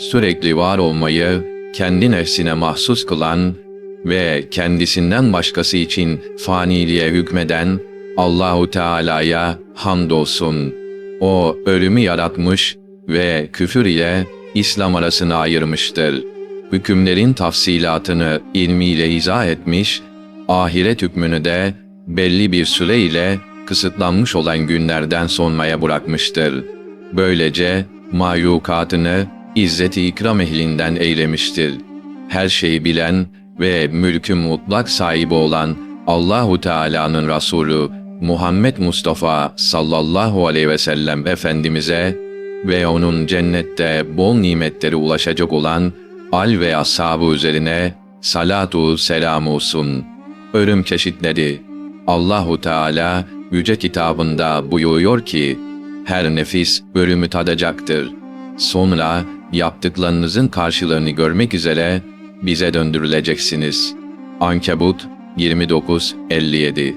sürekli var olmayı kendi nefsine mahsus kılan ve kendisinden başkası için faniliğe hükmeden Allahu Teala'ya hamdolsun. O ölümü yaratmış ve küfür ile İslam arasını ayırmıştır. Hükümlerin tafsilatını ilmiyle izah etmiş, ahiret hükmünü de belli bir süre ile kısıtlanmış olan günlerden sonmaya bırakmıştır. Böylece mahlukatını izzeti ikram ehlinden eylemiştir. Her şeyi bilen ve mülkün mutlak sahibi olan Allahu Teala'nın Resulü Muhammed Mustafa sallallahu aleyhi ve sellem Efendimiz'e ve onun cennette bol nimetleri ulaşacak olan al ve ashabı üzerine salatu selam olsun. Ölüm çeşitleri Allahu Teala yüce kitabında buyuruyor ki her nefis ölümü tadacaktır. Sonra yaptıklarınızın karşılığını görmek üzere bize döndürüleceksiniz. Ankebut 29-57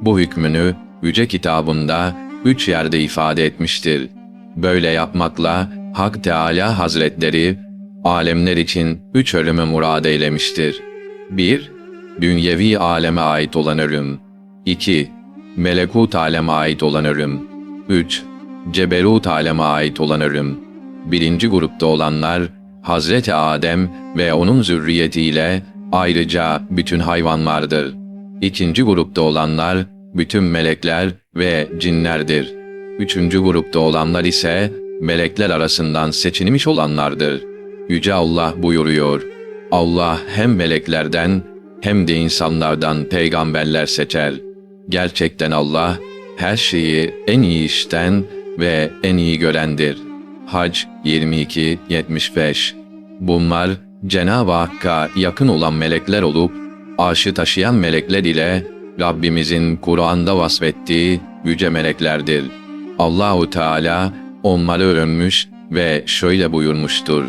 Bu hükmünü Yüce kitabında üç yerde ifade etmiştir. Böyle yapmakla Hak Teala Hazretleri alemler için üç ölümü murad eylemiştir. 1. Dünyevi aleme ait olan ölüm. 2. Melekut aleme ait olan ölüm. 3. Ceberut aleme ait olan ölüm. Birinci grupta olanlar Hazreti Adem ve onun zürriyetiyle ayrıca bütün hayvanlardır. İkinci grupta olanlar bütün melekler ve cinlerdir. Üçüncü grupta olanlar ise melekler arasından seçilmiş olanlardır. Yüce Allah buyuruyor. Allah hem meleklerden hem de insanlardan peygamberler seçer. Gerçekten Allah her şeyi en iyi işten ve en iyi görendir. Hac 22-75 Bunlar Cenab-ı Hakk'a yakın olan melekler olup, arşı taşıyan melekler ile Rabbimizin Kur'an'da vasfettiği yüce meleklerdir. Allahu Teala onları örünmüş ve şöyle buyurmuştur.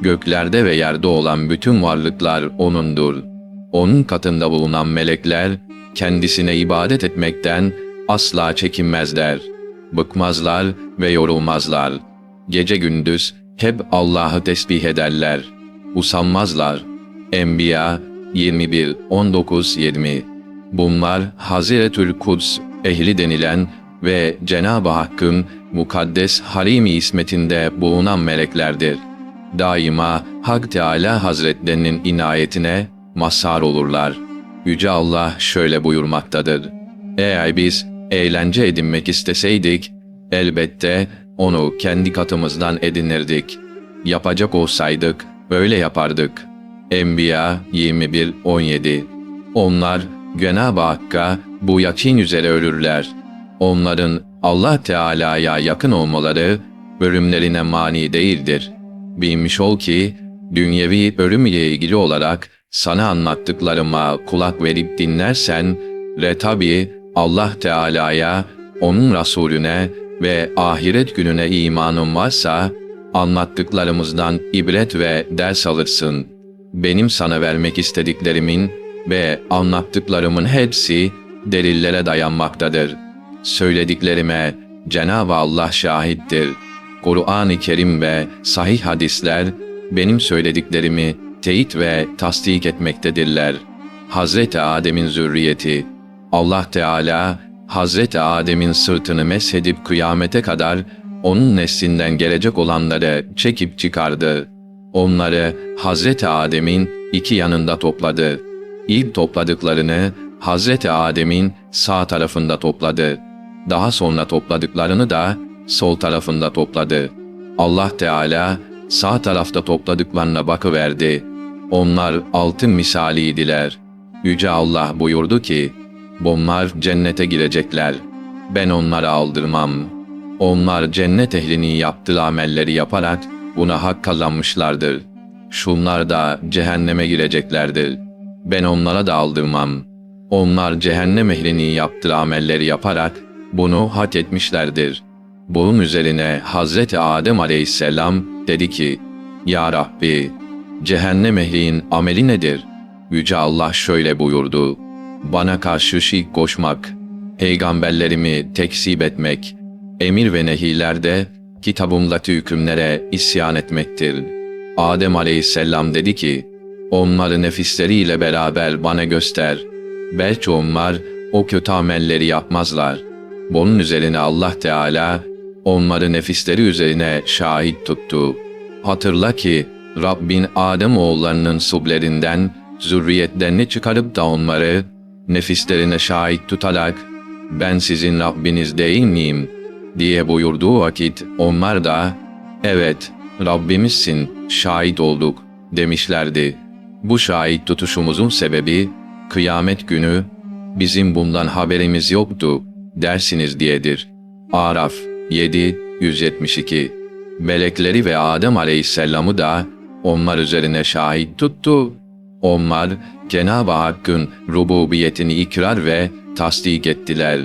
Göklerde ve yerde olan bütün varlıklar O'nundur. Onun katında bulunan melekler kendisine ibadet etmekten asla çekinmezler. Bıkmazlar ve yorulmazlar. Gece gündüz hep Allah'ı tesbih ederler. Usanmazlar. Enbiya 21 19 20 Bunlar Haziretül Kuds ehli denilen ve Cenab-ı Hakk'ın mukaddes Halimi ismetinde bulunan meleklerdir. Daima Hak Teala Hazretlerinin inayetine mazhar olurlar. Yüce Allah şöyle buyurmaktadır. Eğer biz eğlence edinmek isteseydik, elbette onu kendi katımızdan edinirdik. Yapacak olsaydık, böyle yapardık. Enbiya 21-17 Onlar Cenab-ı Hakk'a bu yakin üzere ölürler. Onların Allah Teala'ya yakın olmaları ölümlerine mani değildir. Bilmiş ol ki, dünyevi ölüm ile ilgili olarak sana anlattıklarıma kulak verip dinlersen, ve tabi Allah Teala'ya, onun Resulüne ve ahiret gününe imanın varsa, anlattıklarımızdan ibret ve ders alırsın. Benim sana vermek istediklerimin ve anlattıklarımın hepsi delillere dayanmaktadır. Söylediklerime Cenab-ı Allah şahittir. Kur'an-ı Kerim ve sahih hadisler benim söylediklerimi teyit ve tasdik etmektedirler. Hazreti Adem'in zürriyeti Allah Teala Hazreti Adem'in sırtını meshedip kıyamete kadar onun neslinden gelecek olanları çekip çıkardı. Onları Hazreti Adem'in iki yanında topladı. İlk topladıklarını Hazreti Adem'in sağ tarafında topladı. Daha sonra topladıklarını da sol tarafında topladı. Allah Teala sağ tarafta topladıklarına bakıverdi. Onlar altın misaliydiler. Yüce Allah buyurdu ki, Bunlar cennete girecekler. Ben onları aldırmam. Onlar cennet ehlinin yaptığı amelleri yaparak buna hak kazanmışlardır. Şunlar da cehenneme gireceklerdir. Ben onlara da aldırmam. Onlar cehennem ehlinin yaptığı amelleri yaparak bunu hak etmişlerdir. Bunun üzerine Hazreti Adem aleyhisselam dedi ki, Ya Rabbi, cehennem ehlinin ameli nedir? Yüce Allah şöyle buyurdu, bana karşı şirk koşmak, peygamberlerimi tekzip etmek, emir ve nehilerde kitabımdaki hükümlere isyan etmektir. Adem aleyhisselam dedi ki, onları nefisleriyle beraber bana göster. Belki onlar o kötü amelleri yapmazlar. Bunun üzerine Allah Teala onları nefisleri üzerine şahit tuttu. Hatırla ki Rabbin Adem oğullarının sublerinden zürriyetlerini çıkarıp da onları nefislerine şahit tutarak ben sizin Rabbiniz değil miyim diye buyurduğu vakit onlar da evet Rabbimizsin şahit olduk demişlerdi. Bu şahit tutuşumuzun sebebi kıyamet günü bizim bundan haberimiz yoktu dersiniz diyedir. Araf 7 172 Melekleri ve Adem Aleyhisselam'ı da onlar üzerine şahit tuttu. Onlar Cenab-ı Hakk'ın rububiyetini ikrar ve tasdik ettiler.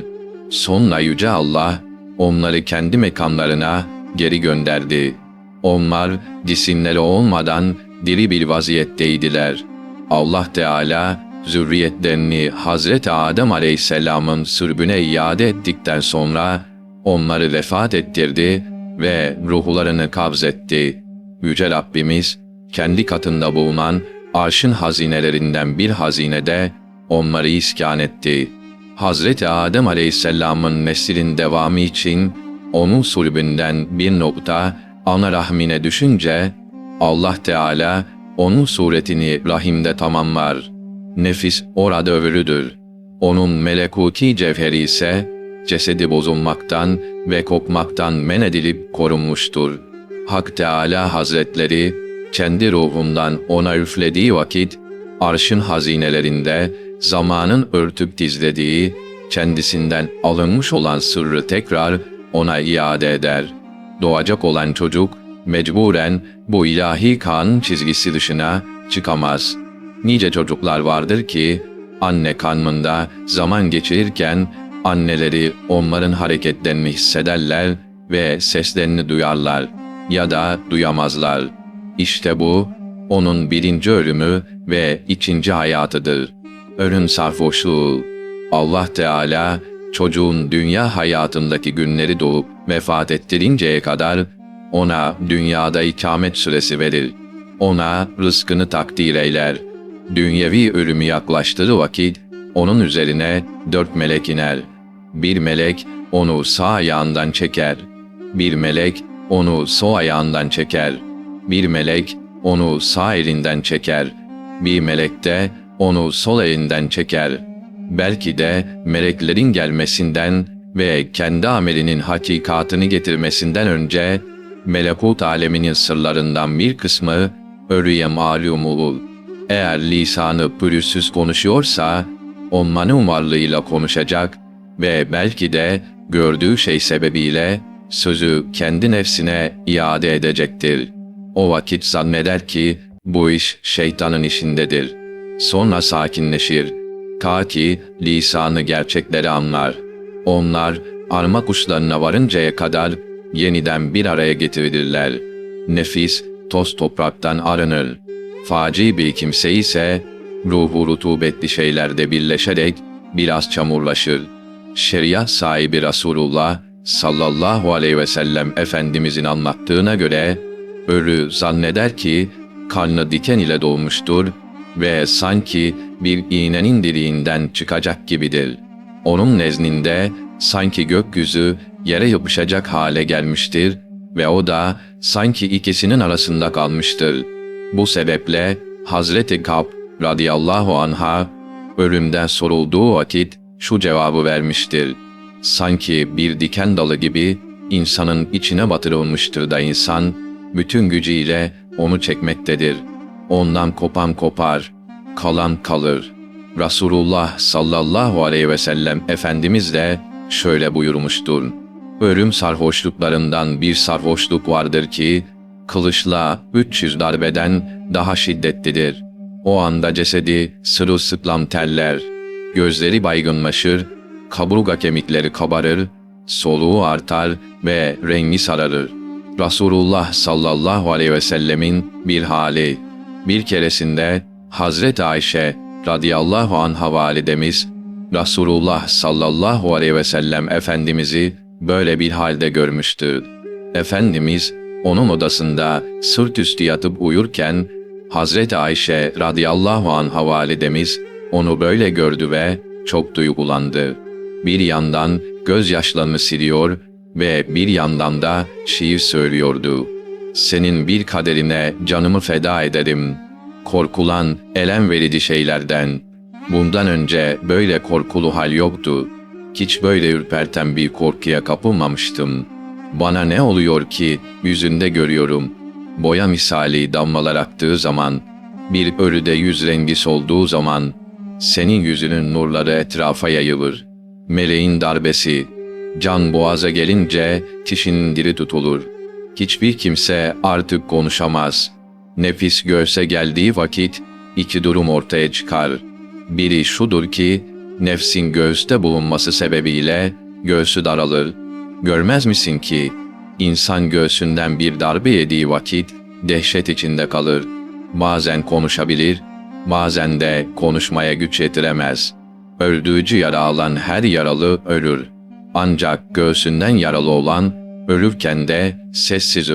Sonra Yüce Allah onları kendi mekanlarına geri gönderdi. Onlar cisimleri olmadan diri bir vaziyetteydiler. Allah Teala zürriyetlerini Hazreti Adem Aleyhisselam'ın sürbüne iade ettikten sonra onları vefat ettirdi ve ruhlarını kabzetti. Yüce Rabbimiz kendi katında bulunan arşın hazinelerinden bir hazinede onları iskan etti. Hazreti Adem Aleyhisselam'ın neslinin devamı için onun sulbünden bir nokta ana rahmine düşünce Allah Teala onun suretini rahimde tamamlar. Nefis orada övülüdür. Onun melekuti cevheri ise cesedi bozulmaktan ve kopmaktan men edilip korunmuştur. Hak Teala Hazretleri kendi ruhundan ona üflediği vakit arşın hazinelerinde zamanın örtüp dizlediği kendisinden alınmış olan sırrı tekrar ona iade eder. Doğacak olan çocuk mecburen bu ilahi kanun çizgisi dışına çıkamaz. Nice çocuklar vardır ki anne kanmında zaman geçirirken anneleri onların hareketlerini hissederler ve seslerini duyarlar ya da duyamazlar. İşte bu onun birinci ölümü ve ikinci hayatıdır. Ölüm sarhoşluğu. Allah Teala çocuğun dünya hayatındaki günleri doğup vefat ettirinceye kadar ona dünyada ikamet süresi verir. Ona rızkını takdir eyler. Dünyevi ölümü yaklaştığı vakit onun üzerine dört melek iner. Bir melek onu sağ ayağından çeker. Bir melek onu sol ayağından çeker. Bir melek onu sağ elinden çeker. Bir melek de onu sol elinden çeker. Belki de meleklerin gelmesinden ve kendi amelinin hakikatını getirmesinden önce melekut aleminin sırlarından bir kısmı ölüye malum olur. Eğer lisanı pürüzsüz konuşuyorsa, onmanın varlığıyla konuşacak ve belki de gördüğü şey sebebiyle sözü kendi nefsine iade edecektir. O vakit zanneder ki bu iş şeytanın işindedir. Sonra sakinleşir. Ta ki lisanı gerçekleri anlar. Onlar arma kuşlarına varıncaya kadar yeniden bir araya getirilirler. Nefis toz topraktan arınır. Faci bir kimse ise ruhu rutubetli şeylerde birleşerek biraz çamurlaşır. Şeriat sahibi Resulullah sallallahu aleyhi ve sellem Efendimizin anlattığına göre ölü zanneder ki karnı diken ile doğmuştur ve sanki bir iğnenin deliğinden çıkacak gibidir. Onun nezdinde sanki gökyüzü yere yapışacak hale gelmiştir ve o da sanki ikisinin arasında kalmıştır. Bu sebeple Hazreti Kab radıyallahu anha ölümden sorulduğu vakit şu cevabı vermiştir. Sanki bir diken dalı gibi insanın içine batırılmıştır da insan bütün gücüyle onu çekmektedir. Ondan kopan kopar, kalan kalır. Resulullah sallallahu aleyhi ve sellem Efendimiz de şöyle buyurmuştur. Ölüm sarhoşluklarından bir sarhoşluk vardır ki, kılıçla 300 darbeden daha şiddetlidir. O anda cesedi sırılsıklam teller, gözleri baygınlaşır, kaburga kemikleri kabarır, soluğu artar ve rengi sararır. Resulullah sallallahu aleyhi ve sellemin bir hali. Bir keresinde Hazreti Ayşe radıyallahu anha validemiz Resulullah sallallahu aleyhi ve sellem Efendimiz'i böyle bir halde görmüştü. Efendimiz onun odasında sırt üstü yatıp uyurken Hazreti Ayşe radıyallahu an validemiz onu böyle gördü ve çok duygulandı. Bir yandan gözyaşlarını siliyor ve bir yandan da şiir söylüyordu. Senin bir kaderine canımı feda ederim. Korkulan, elem verici şeylerden. Bundan önce böyle korkulu hal yoktu. Hiç böyle ürperten bir korkuya kapılmamıştım. Bana ne oluyor ki yüzünde görüyorum. Boya misali damlalar aktığı zaman, bir ölüde yüz rengi solduğu zaman, senin yüzünün nurları etrafa yayılır. Meleğin darbesi, can boğaza gelince tişinin diri tutulur. Hiçbir kimse artık konuşamaz. Nefis göğse geldiği vakit iki durum ortaya çıkar. Biri şudur ki, nefsin göğüste bulunması sebebiyle göğsü daralır. Görmez misin ki, insan göğsünden bir darbe yediği vakit dehşet içinde kalır. Bazen konuşabilir, bazen de konuşmaya güç yetiremez. Öldürücü yara alan her yaralı ölür. Ancak göğsünden yaralı olan ölürken de sessiz